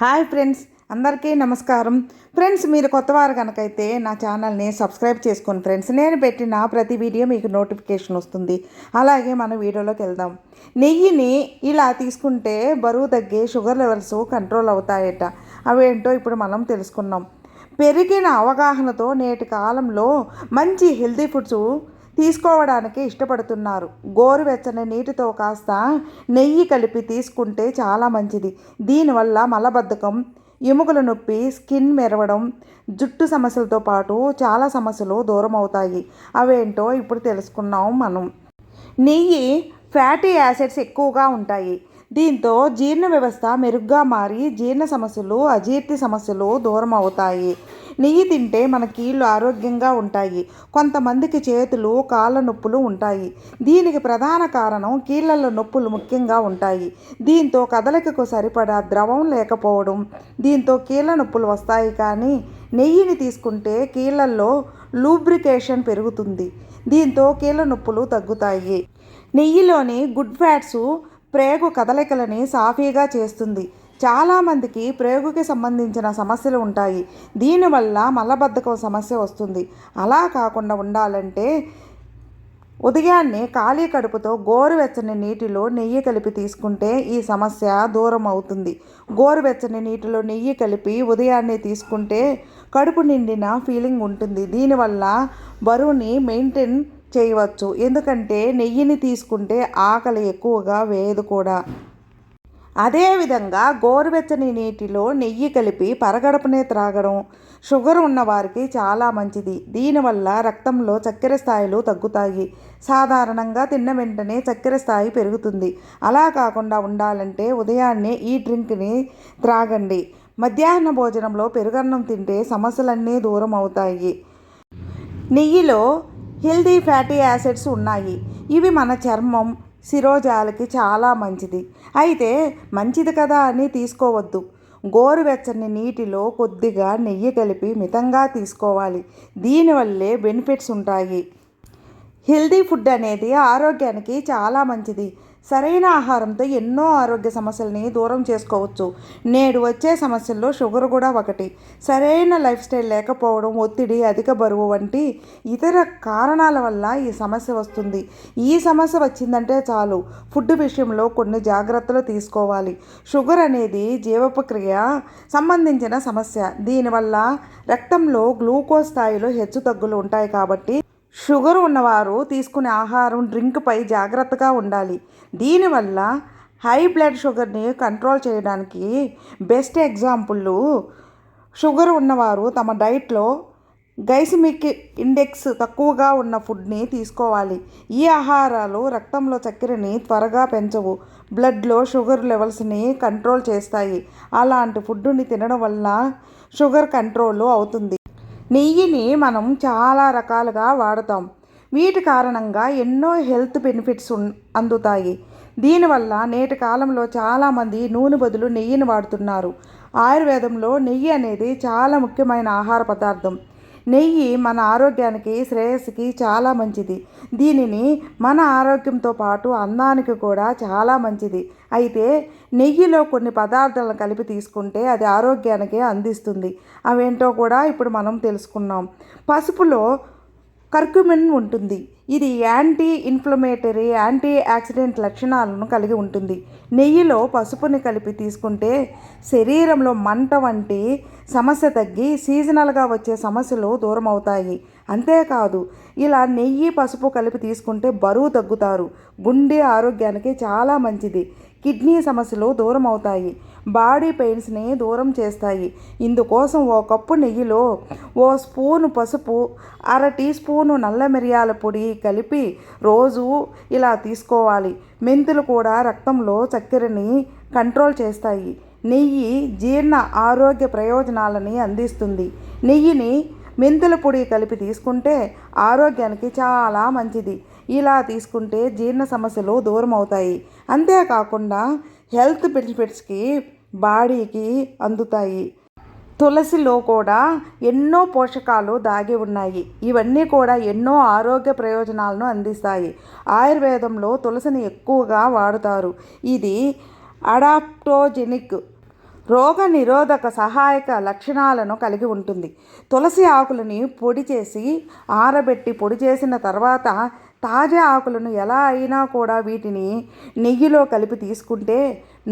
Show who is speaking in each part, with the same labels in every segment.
Speaker 1: Hi friends అందరికీ నమస్కారం. Friends మీరు కొత్తవారు కనుకైతే నా ఛానల్ని సబ్స్క్రైబ్ చేసుకోండి ఫ్రెండ్స్ నేను పెట్టిన ప్రతి వీడియో మీకు నోటిఫికేషన్ వస్తుంది. అలాగే మన వీడియోలోకి వెళ్దాం. నెయ్యిని ఇలా తీసుకుంటే బరువు తగ్గి షుగర్ లెవెల్స్ కంట్రోల్ అవుతాయట. అవేంటో ఇప్పుడు మనం తెలుసుకున్నాం. పెరిగిన అవగాహనతో నేటి కాలంలో మంచి హెల్తీ ఫుడ్స్ తీసుకోవడానికి ఇష్టపడుతున్నారు. గోరువెచ్చని నీటితో కాస్త నెయ్యి కలిపి తీసుకుంటే చాలా మంచిది. దీనివల్ల మలబద్ధకం ఎముకల నొప్పి స్కిన్ మెరవడం జుట్టు సమస్యలతో పాటు చాలా సమస్యలు దూరం అవుతాయి అవేంటో ఇప్పుడు తెలుసుకున్నాం మనం. నెయ్యి ఫ్యాటీ యాసిడ్స్ ఎక్కువగా ఉంటాయి. దీంతో జీర్ణ వ్యవస్థ మెరుగ్గా మారి జీర్ణ సమస్యలు అజీర్తి సమస్యలు దూరం అవుతాయి నెయ్యి తింటే మన కీళ్ళు ఆరోగ్యంగా ఉంటాయి. కొంతమందికి చేతులు కాళ్ళ నొప్పులు ఉంటాయి. దీనికి ప్రధాన కారణం కీళ్ళల్లో నొప్పులు ముఖ్యంగా ఉంటాయి. దీంతో కదలికకు సరిపడా ద్రవం లేకపోవడం. దీంతో కీళ్ళ నొప్పులు వస్తాయి కానీ నెయ్యిని తీసుకుంటే కీళ్ళల్లో లూబ్రికేషన్ పెరుగుతుంది. దీంతో కీళ్ళ నొప్పులు తగ్గుతాయి. నెయ్యిలోని గుడ్ ఫ్యాట్స్ ప్రేగు కదలికలని సాఫీగా చేస్తుంది. చాలామందికి ప్రేగుకి సంబంధించిన సమస్యలు ఉంటాయి. దీనివల్ల మలబద్ధకం సమస్య వస్తుంది. అలా కాకుండా ఉండాలంటే ఉదయాన్నే ఖాళీ కడుపుతో గోరువెచ్చని నీటిలో నెయ్యి కలిపి తీసుకుంటే ఈ సమస్య దూరం అవుతుంది. గోరువెచ్చని నీటిలో నెయ్యి కలిపి ఉదయాన్నే తీసుకుంటే కడుపు నిండిన ఫీలింగ్ ఉంటుంది. దీనివల్ల బరువుని మెయింటైన్ చేయవచ్చు. ఎందుకంటే నెయ్యిని తీసుకుంటే ఆకలి ఎక్కువగా వేయదు కూడా. అదేవిధంగా గోరువెచ్చని నీటిలో నెయ్యి కలిపి పరగడపనే త్రాగడం షుగర్ ఉన్నవారికి చాలా మంచిది. దీనివల్ల రక్తంలో చక్కెర స్థాయిలు తగ్గుతాయి. సాధారణంగా తిన్న వెంటనే చక్కెర స్థాయి పెరుగుతుంది. అలా కాకుండా ఉండాలంటే ఉదయాన్నే ఈ డ్రింక్ని త్రాగండి. మధ్యాహ్న భోజనంలో పెరుగన్నం తింటే సమస్యలన్నీ దూరం అవుతాయి. నెయ్యిలో హెల్దీ ఫ్యాటీ యాసిడ్స్ ఉన్నాయి. ఇవి మన చర్మం శిరోజాలకి చాలా మంచిది. అయితే మంచిది కదా అని తీసుకోవద్దు. గోరువెచ్చని నీటిలో కొద్దిగా నెయ్యి కలిపి మితంగా తీసుకోవాలి. దీనివల్లే బెనిఫిట్స్ ఉంటాయి. హెల్దీ ఫుడ్ అనేది ఆరోగ్యానికి చాలా మంచిది. సరైన ఆహారంతో ఎన్నో ఆరోగ్య సమస్యల్ని దూరం చేసుకోవచ్చు. నేడు వచ్చే సమస్యల్లో షుగర్ కూడా ఒకటి. సరైన లైఫ్ స్టైల్ లేకపోవడం ఒత్తిడి అధిక బరువు వంటి ఇతర కారణాల వల్ల ఈ సమస్య వస్తుంది. ఈ సమస్య వచ్చిందంటే చాలు. ఫుడ్ విషయంలో కొన్ని జాగ్రత్తలు తీసుకోవాలి. షుగర్ అనేది జీవపక్రియ సంబంధించిన సమస్య. దీనివల్ల రక్తంలో గ్లూకోజ్ స్థాయిలో హెచ్చు తగ్గులు ఉంటాయి కాబట్టి షుగర్ ఉన్నవారు తీసుకునే ఆహారం డ్రింక్పై జాగ్రత్తగా ఉండాలి. దీనివల్ల హై బ్లడ్ షుగర్ని కంట్రోల్ చేయడానికి బెస్ట్ ఎగ్జాంపుల్ షుగర్ ఉన్నవారు తమ డైట్లో గైసిమిక్ ఇండెక్స్ తక్కువగా ఉన్న ఫుడ్ని తీసుకోవాలి. ఈ ఆహారాలు రక్తంలో చక్కెరని త్వరగా పెంచవు. బ్లడ్లో షుగర్ లెవెల్స్ని కంట్రోల్ చేస్తాయి. అలాంటి ఫుడ్ని తినడం వల్ల షుగర్ కంట్రోల్ అవుతుంది. నెయ్యిని మనం చాలా రకాలుగా వాడతాం. వీటి కారణంగా ఎన్నో హెల్త్ బెనిఫిట్స్ అందుతాయి. దీనివల్ల నేటి కాలంలో చాలామంది నూనె బదులు నెయ్యిని వాడుతున్నారు. ఆయుర్వేదంలో నెయ్యి అనేది చాలా ముఖ్యమైన ఆహార పదార్థం. నెయ్యి మన ఆరోగ్యానికి శ్రేయస్సుకి చాలా మంచిది. దీనిని మన ఆరోగ్యంతో పాటు అందానికి కూడా చాలా మంచిది. అయితే నెయ్యిలో కొన్ని పదార్థాలను కలిపి తీసుకుంటే అది ఆరోగ్యానికి అందిస్తుంది. అవేంటో కూడా ఇప్పుడు మనం తెలుసుకున్నాం. పసుపులో కర్కుమిన్ ఉంటుంది. ఇది యాంటీ ఇన్ఫ్లమేటరీ యాంటీ యాక్సిడెంట్ లక్షణాలను కలిగి ఉంటుంది. నెయ్యిలో పసుపుని కలిపి తీసుకుంటే శరీరంలో మంట వంటి సమస్య తగ్గి సీజనల్గా వచ్చే సమస్యలు దూరం అవుతాయి అంతేకాదు ఇలా నెయ్యి పసుపు కలిపి తీసుకుంటే బరువు తగ్గుతారు. గుండె ఆరోగ్యానికి చాలా మంచిది. కిడ్నీ సమస్యలు దూరం అవుతాయి బాడీ పెయిన్స్ని దూరం చేస్తాయి. ఇందుకోసం ఓ కప్పు నెయ్యిలో ఓ స్పూను పసుపు అర టీ స్పూను నల్ల మిరియాల పొడి కలిపి రోజు ఇలా తీసుకోవాలి. మెంతులు కూడా రక్తంలో చక్కెరని కంట్రోల్ చేస్తాయి. నెయ్యి జీర్ణ ఆరోగ్య ప్రయోజనాలని అందిస్తుంది. నెయ్యిని మెంతుల పొడి కలిపి తీసుకుంటే ఆరోగ్యానికి చాలా మంచిది. ఇలా తీసుకుంటే జీర్ణ సమస్యలు దూరం అవుతాయి అంతేకాకుండా హెల్త్ బెనిఫిట్స్కి బాడీకి అందుతాయి. తులసిలో కూడా ఎన్నో పోషకాలు దాగి ఉన్నాయి. ఇవన్నీ కూడా ఎన్నో ఆరోగ్య ప్రయోజనాలను అందిస్తాయి. ఆయుర్వేదంలో తులసిని ఎక్కువగా వాడుతారు. ఇది అడాప్టోజెనిక్ రోగ నిరోధక సహాయక లక్షణాలను కలిగి ఉంటుంది. తులసి ఆకులని పొడి చేసి ఆరబెట్టి పొడి చేసిన తర్వాత తాజా ఆకులను ఎలా అయినా కూడా వీటిని నెయ్యిలో కలిపి తీసుకుంటే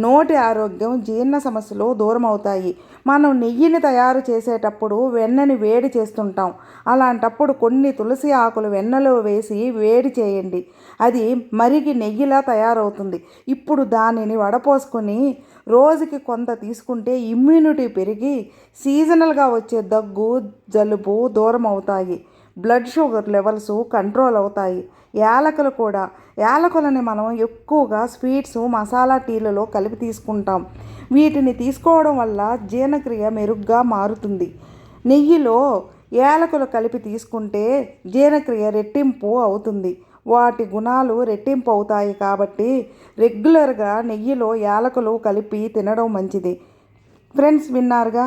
Speaker 1: నోటి ఆరోగ్యం జీర్ణ సమస్యలు దూరం అవుతాయి మనం నెయ్యిని తయారు చేసేటప్పుడు వెన్నని వేడి చేస్తుంటాం. అలాంటప్పుడు కొన్ని తులసి ఆకులు వెన్నలో వేసి వేడి చేయండి. అది మరిగి నెయ్యిలా తయారవుతుంది. ఇప్పుడు దానిని వడపోసుకొని రోజుకి కొంత తీసుకుంటే ఇమ్యూనిటీ పెరిగి సీజనల్గా వచ్చే దగ్గు జలుబు దూరం అవుతాయి బ్లడ్ షుగర్ లెవెల్స్ కంట్రోల్ అవుతాయి. యాలకులు కూడా యాలకులని మనం ఎక్కువగా స్వీట్స్ మసాలా టీలలో కలిపి తీసుకుంటాం. వీటిని తీసుకోవడం వల్ల జీర్ణక్రియ మెరుగ్గా మారుతుంది. నెయ్యిలో యాలకులు కలిపి తీసుకుంటే జీర్ణక్రియ రెట్టింపు అవుతుంది. వాటి గుణాలు రెట్టింపు అవుతాయి కాబట్టి రెగ్యులర్గా నెయ్యిలో యాలకులు కలిపి తినడం మంచిది. ఫ్రెండ్స్ విన్నారుగా?